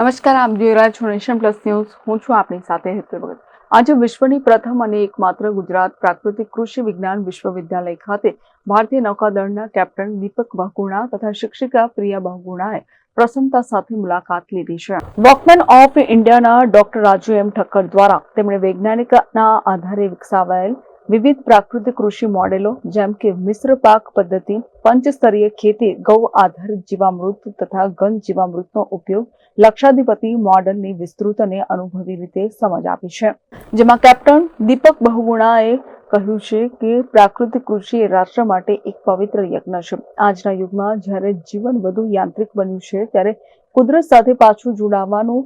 નમસ્કાર, આપ જોઈ રહ્યા છો નેશન પ્લસ ન્યૂઝ. હું છું આપની સાથે હેતુ ભગત. આજે વિશ્વની પ્રથમ અને એકમાત્ર ગુજરાત પ્રાકૃતિક કૃષિ વિજ્ઞાન વિશ્વવિદ્યાલય ખાતે ભારતીય નૌકાદળના કેપ્ટન દીપક બહુગુણા તથા શિક્ષિકા પ્રિયા બહુગુણાએ પ્રસન્નતા સાથે મુલાકાત લીધી છે. વોકમેન ઓફ ઇન્ડિયાના ડોક્ટર રાજુ એમ ઠક્કર દ્વારા તેમણે વૈજ્ઞાનિકના આધારે વિકસાવાયેલ વિવિધ પ્રાકૃતિક કૃષિ મોડેલો જેમ કે મિશ્ર પાક પદ્ધતિ, પંચસ્તરીય ખેતી, ગૌ આધારિત જીવામૃત તથા ઘન જીવામૃતનો ઉપયોગ લક્ષાધિપતિ મોડલની વિસ્તૃત અને અનુભવી રીતે સમજ આપી છે. જેમાં કેપ્ટન દીપક બહુગુણાએ કહ્યું છે કે પ્રાકૃતિક કૃષિ એ રાષ્ટ્ર માટે એક પવિત્ર યજ્ઞ છે. આજના યુગમાં જ્યારે જીવન વધુ યાંત્રિક બન્યું છે, ત્યારે કુદરત સાથે પાછું જોડાવાનું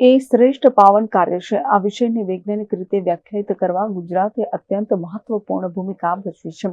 એ શ્રેષ્ઠ પાવન કાર્ય છે. આ વિષયને વૈજ્ઞાનિક રીતે વ્યાખ્યાયિત કરવા ગુજરાતે અત્યંત મહત્વપૂર્ણ ભૂમિકા ભજવી છે.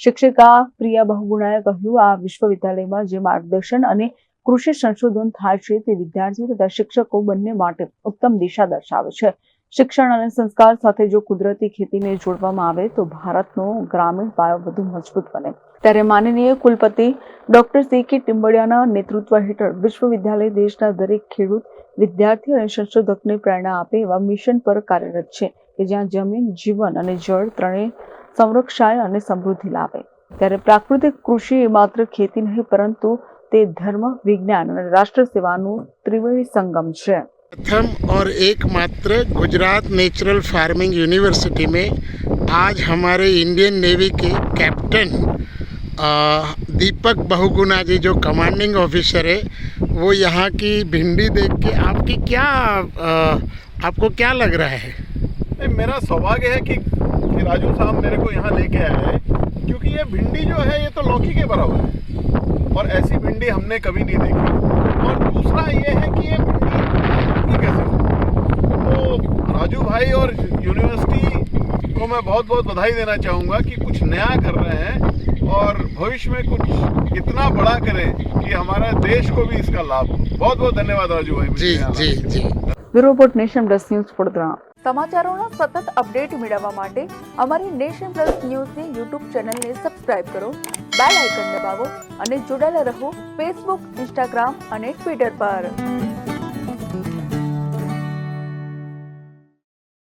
શિક્ષિકા પ્રિયા બહુગુણાએ કહ્યું, આ વિશ્વવિદ્યાલયમાં જે માર્ગદર્શન અને કૃષિ સંશોધન થાય છે તે વિદ્યાર્થીઓ તથા શિક્ષકો બંને માટે ઉત્તમ દિશા દર્શાવે છે. શિક્ષણ અને સંસ્કાર સાથે જો કુદરતી ખેતીને જોડવામાં આવે તો ભારતનો ગ્રામીણ પાયો વધુ મજબૂત બને. ત્યારે માનનીય કુલપતિ ડોક્ટર સી કે ટિમ્બડિયાના નેતૃત્વ હેઠળ વિશ્વવિદ્યાલય દેશના દરેક ખેડૂત વિદ્યાર્થી અને સંશોધકને પ્રેરણા આપે એવા મિશન પર કાર્યરત છે કે જ્યાં જમીન જીવન અને જળ ત્રણેય સંરક્ષાય અને સમૃદ્ધિ લાવે ત્યારે પ્રાકૃતિક કૃષિ એ માત્ર ખેતી નહીં પરંતુ તે ધર્મ વિજ્ઞાન અને રાષ્ટ્ર સેવાનું ત્રિવેણી સંગમ છે प्रथम और एकमात्र गुजरात नेचुरल फार्मिंग यूनिवर्सिटी में आज हमारे इंडियन नेवी के कैप्टन अ, दीपक बहुगुना जी जो कमांडिंग ऑफिसर है वो यहाँ की भिंडी देख के आपकी क्या अ, आपको क्या लग रहा है? नहीं मेरा सौभाग्य है कि, कि राजू साहब मेरे को यहाँ लेके आए हैं क्योंकि ये भिंडी जो है ये तो लौकी के बराबर है। और ऐसी भिंडी हमने कभी नहीं देखी। और दूसरा ये है कि ये भिंडी कैसे हो? तो राजू भाई और यूनिवर्सिटी को मैं बहुत बहुत बधाई देना चाहूँगा कि कुछ नया कर रहे हैं भविष्य में कुछ इतना बड़ा करें कि हमारे देश को भी इसका लाभ हो बहुत बहुत धन्यवाद राजू भाई मुझे जी यहाँ जी जी bureau report Nation Plus News Vadodara સમાચારોના સતત અપડેટ મેળવવા માટે અમારી નેશન પ્લસ ન્યૂઝની યુટ્યુબ ચેનલને સબસ્ક્રાઇબ કરો બેલ આઇકન દબાવો અને જોડાયેલા રહો ફેસબુક ઇન્સ્ટાગ્રામ અને ટ્વિટર પર